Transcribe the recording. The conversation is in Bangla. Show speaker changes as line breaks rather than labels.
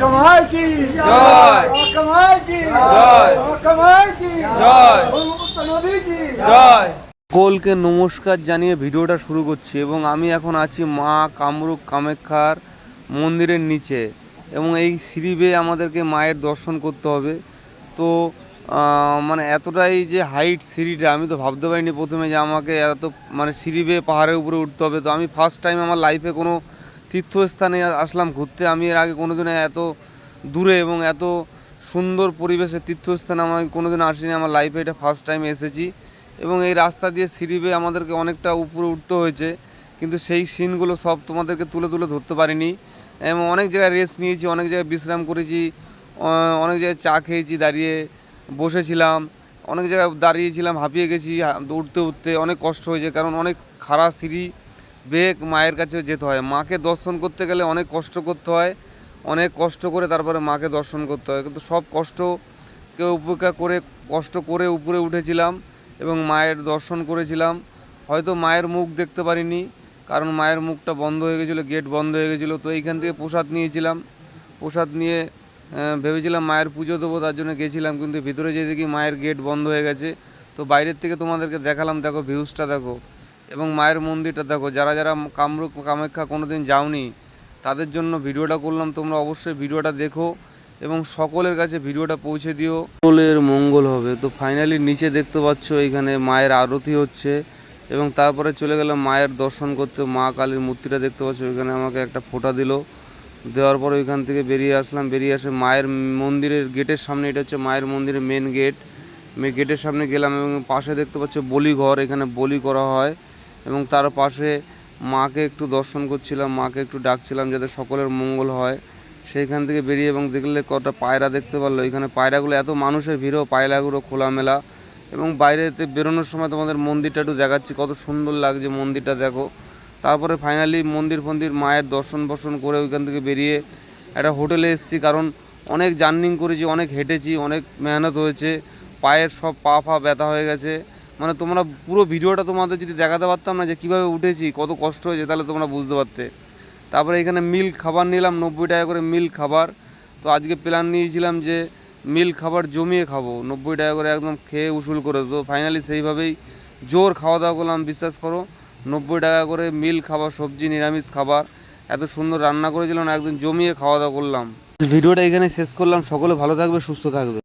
কমাই কি
জয়।
কমাই কি
জয়।
কমাই কি
জয়।
নবী কি
জয় সকলকে নমস্কার জানিয়ে ভিডিওটা শুরু করছি এবং আমি এখন আছি মা কামরূপ কামাখ্যার মন্দিরের নিচে এবং এই সিঁড়ি বেয়ে আমাদেরকে মায়ের দর্শন করতে হবে। তো মানে এতটাই যে হাইট সিঁড়িটা আমি তো ভাবতে পারিনি প্রথমে যে আমাকে এত মানে সিঁড়ি বেয়ে পাহাড়ের উপরে উঠতে হবে। তো আমি ফার্স্ট টাইম আমার লাইফে কোনো তীর্থস্থানে আসলাম ঘুরতে। আমি এর আগে কোনোদিনও এত দূরে এবং এত সুন্দর পরিবেশে তীর্থস্থানে আমি কোনোদিন আসিনি। আমার লাইফে এটা ফার্স্ট টাইম এসেছি এবং এই রাস্তা দিয়ে সিঁড়ি বেয়ে আমাদেরকে অনেকটা উপরে উঠতে হয়েছে। কিন্তু সেই সিনগুলো সব তোমাদেরকে তুলে তুলে ধরতে পারিনি। এবং অনেক জায়গায় রেস্ট নিয়েছি, অনেক জায়গায় বিশ্রাম করেছি অনেক জায়গায় চা খেয়েছি, দাঁড়িয়ে বসেছিলাম, অনেক জায়গায় দাঁড়িয়েছিলাম, হাঁপিয়ে গেছি উঠতে উঠতে অনেক কষ্ট হয়েছে কারণ অনেক খারাপ সিঁড়ি বেগ মায়ের কাছে যেতে হয়। মাকে দর্শন করতে গেলে অনেক কষ্ট করতে হয়, অনেক কষ্ট করে তারপরে মাকে দর্শন করতে হয়। কিন্তু সব কষ্টকে উপেক্ষা করে, কষ্ট করে উপরে উঠেছিলাম এবং মায়ের দর্শন করেছিলাম। হয়তো মায়ের মুখ দেখতে পারিনি, কারণ মায়ের মুখটা বন্ধ হয়ে গেছিল, গেট বন্ধ হয়ে গেছিল। তো এইখান থেকে প্রসাদ নিয়েছিলাম। প্রসাদ নিয়ে ভেবেছিলাম মায়ের পুজো দেবো, তার জন্য গেছিলাম। কিন্তু ভিতরে যেয়ে দেখি মায়ের গেট বন্ধ হয়ে গেছে। তো বাইরের থেকে তোমাদেরকে দেখালাম, দেখো ভিউজটা দেখো। এবং মায়ের মন্দিরটা দেখো, যারা যারা কামরূপ কামাখ্যা কোনোদিন যাওনি, তাদের জন্য ভিডিওটা করলাম, তোমরা অবশ্যই ভিডিওটা দেখো এবং সকলের কাছে ভিডিওটা পৌঁছে দিও। সকলের মঙ্গল হবে। তো ফাইনালি নিচে দেখতে পাচ্ছ, এখানে মায়ের আরতি হচ্ছে এবং তারপরে চলে গেলাম মায়ের দর্শন করতে। মা কালীর মূর্তিটা দেখতে পাচ্ছ ওইখানে আমাকে একটা ফোঁটা দিল। দেওয়ার পর ওইখান থেকে বেরিয়ে আসলাম, বেরিয়ে আসে মায়ের মন্দিরের গেটের সামনে, এটা হচ্ছে মায়ের মন্দিরের মেন গেট গেটের সামনে গেলাম এবং পাশে দেখতে পাচ্ছ বলি ঘর এখানে বলি করা হয়। এবং তার পাশে মাকে একটু দর্শন করছিলাম, মাকে একটু ডাকছিলাম যাতে সকলের মঙ্গল হয়। সেইখান থেকে বেরিয়ে এবং দেখলে কটা পায়রা দেখতে পারল। এখানে পায়রাগুলো এত মানুষের ভিড়ও পায়রাগুলো খোলামেলা। এবং বাইরেতে বেরোনোর সময় তোমাদের মন্দিরটা একটু দেখাচ্ছি, কত সুন্দর লাগছে মন্দিরটা, দেখো। তারপরে ফাইনালি মন্দির ফন্দির মায়ের দর্শন বর্শন করে ওইখান থেকে বেরিয়ে একটা হোটেলে এসেছি, কারণ অনেক জার্নিং করেছি, অনেক হেঁটেছি, অনেক মেহনত হয়েছে। পায়ের সব পা ফা ব্যথা হয়ে গেছে। মানে তোমরা পুরো ভিডিওটা তোমাদের যদি দেখাতে পারতাম না যে কীভাবে উঠেছি, কত কষ্ট হয়েছে, তাহলে তোমরা বুঝতে পারতে। তারপরে এখানে মিল্ক খাবার নিলাম, নব্বই টাকা করে মিল্ক খাবার। তো আজকে প্ল্যান নিয়েছিলাম যে মিল্ক খাবার জমিয়ে খাব, নব্বই টাকা করে একদম খেয়ে উসুল করে তো ফাইনালি সেইভাবেই জোর খাওয়া দাওয়া করলাম, বিশ্বাস করো। নব্বই টাকা করে মিল্ক খাবার, সবজি, নিরামিষ খাবার, এত সুন্দর রান্না করেছিলাম একদম জমিয়ে খাওয়া দাওয়া করলাম। ভিডিওটা এখানে শেষ করলাম। সকলে ভালো থাকবে, সুস্থ থাকবে।